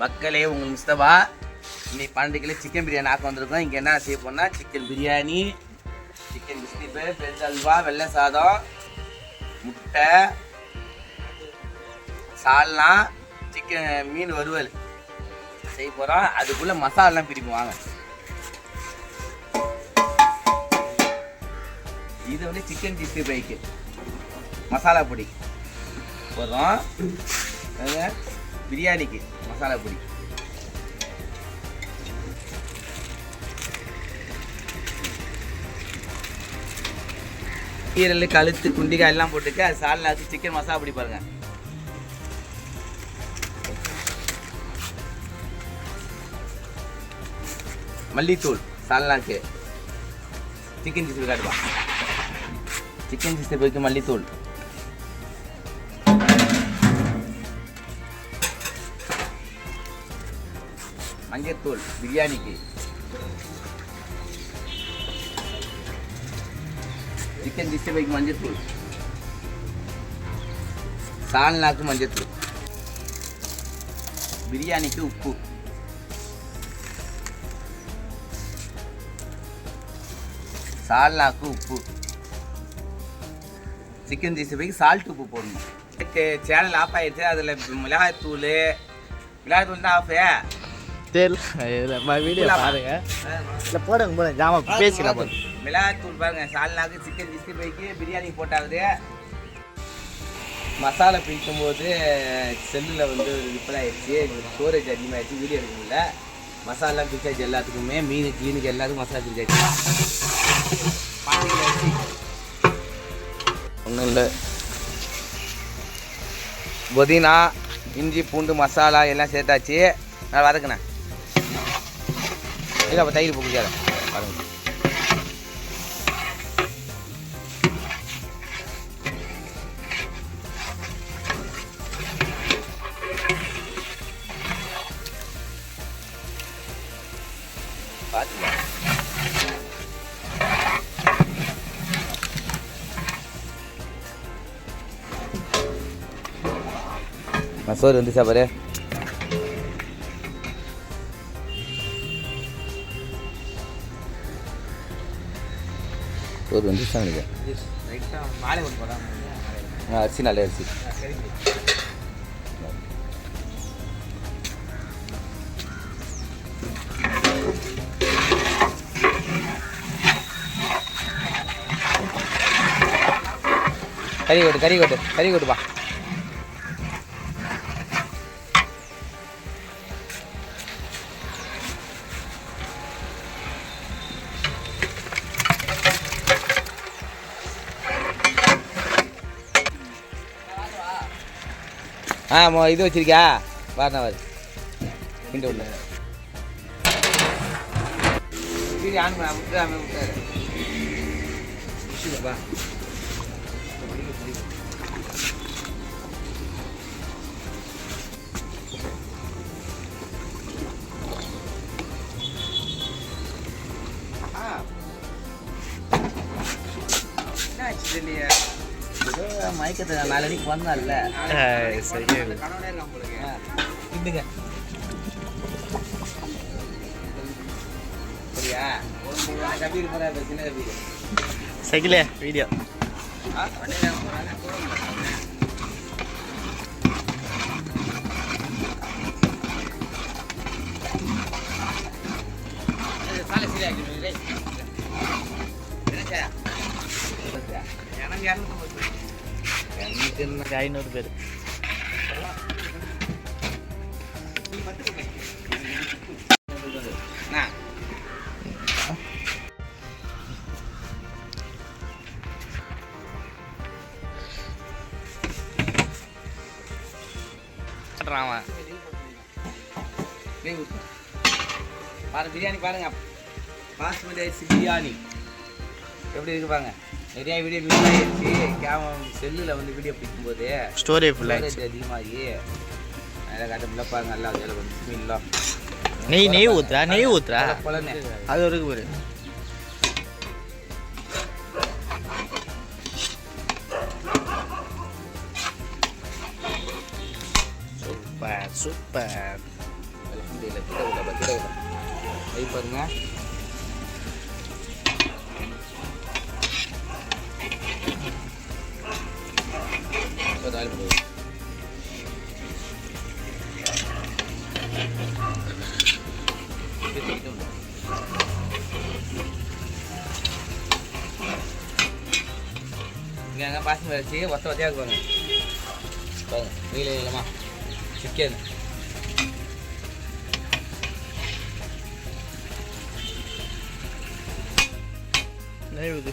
மக்களே உங்கள் முஸ்தபா இன்னைக்கு பன்னெண்டு கிலோ சிக்கன் பிரியாணி ஆக்க வந்திருக்கோம். இங்கே என்ன செய்ய போனால் chicken biryani chicken biscuit veg halwa வெள்ளை சாதம் முட்டை சால்னா சிக்கன் மீன் வறுவல் செய்ய போகிறோம் அதுக்குள்ளே மசாலாலாம் பிரிப்போம் வாங்க. இது வந்து சிக்கன் சிக்ஸ்டி ஃபைவ்க்கு மசாலா பொடி. போடுறோம். பிரியாணிக்கு. மசாலா பொடி. கீரல் கழுத்து குண்டிக்காய் எல்லாம் போட்டுக்க அது சாலில் ஆச்சு சிக்கன் மசாலா பொடி பாருங்க. மல்லித்தூள் சால்னாக்கு சிக்கன் சிஸ்டர் காட்டுவா சிக்கன் சிஸ்டர் போய்க்கு மல்லித்தூள். மஞ்சத்தூள் பிரியாணிக்கு. சிக்கன் சிக்ஸ்டி ஃபைவ்க்கு மஞ்சத்தூள். சால்னாக்கு மஞ்சத்தூள். பிரியாணிக்கு உப்பு. சால்னாக்கு உப்பு. சிக்கன் சிக்ஸ்டி சால்ட் உப்பு போடணும். சேனல் ஆஃப் ஆயிடுச்சு. அதில் மிளகாய்த்தூள். மிளகாய்த்தூள் தான் ஆஃபு தெரியல வீடியோ பாருங்க. இல்லை போடுங்க போடுங்க. ஜாமா பேசிக்கலாம் போதும் மிளகாத்தூள் பாருங்க. சால்னாக்கு சிக்கன் சிக்ஸ்டி ஃபைவ்க்கு பிரியாணி போட்டாகுது மசாலா பிடிக்கும் போது செல்லில் வந்து ரிப்பேர் ஆயிடுச்சு. ஸ்டோரேஜ் அதிகமாகிடுச்சு வீடியோ எடுக்க முடியல. மசாலா பிரிச்சாச்சு எல்லாத்துக்குமே. மீன் கிளீனுக்கு எல்லாத்துக்கும் மசாலா பிரிச்சாச்சு. ஒன்றும் இல்லை. புதினா இஞ்சி பூண்டு மசாலா எல்லாம் சேர்த்தாச்சு. நான் வதக்குனேன். இல்லை அப்போ தயிர் போக்குச்சார பாருங்க. பார்த்துக்கலாம் சோறு வந்துச்சா பாரு? ஒரு வந்துச்சா நினைக்கிறேன் மாலை கொண்டு போகலாம் ஆ, அரிசி நல்ல அரிசி. கறி கொட்டு கறி கொட்டு கறி ஆ மொ- இது வச்சிருக்கியா? வாரணா வாரு. கிண்ட உள்ள. சரி ஆன் பண்ண விட்டு அவன் விட்டாரு வா. ஏதோ மயக்கத்தை நாலடிக்கு வந்தான்ல சரி கபீர் சைக்கிளே வீடியோ. எனக்கு இரநூத்தி எனக்கு ஐநூறு பேர் அண்ணா அவன் நெய் ஊத்து. பாருங்க பிரியாணி பாருங்க பாஸ்மதி அரிசி பிரியாணி எப்படி இருக்கு பாருங்க நிறைய வீடியோ மிஸ் ஆயிடுச்சு. கேமரா செல்லில் வந்து வீடியோ பிடிக்கும்போது ஸ்டோரி ஃபுல்லாக ஸ்டோரேஜ் அதிகமாகி நிறைய காட்ட முடியல. பாருங்க நல்லா அதில் வந்து பிஸ்மில்லா நெய் நெய் ஊத்துறா நெய் ஊத்துறா அது பாரு சூப்பர் சூப்பர். கிட்ட விட கிட்ட விட பாருங்க. എന്തായാലും പോകും గంగా పాసం వచ్చి వస్త వచ్చాను వీలేమా చికెన్ లేదు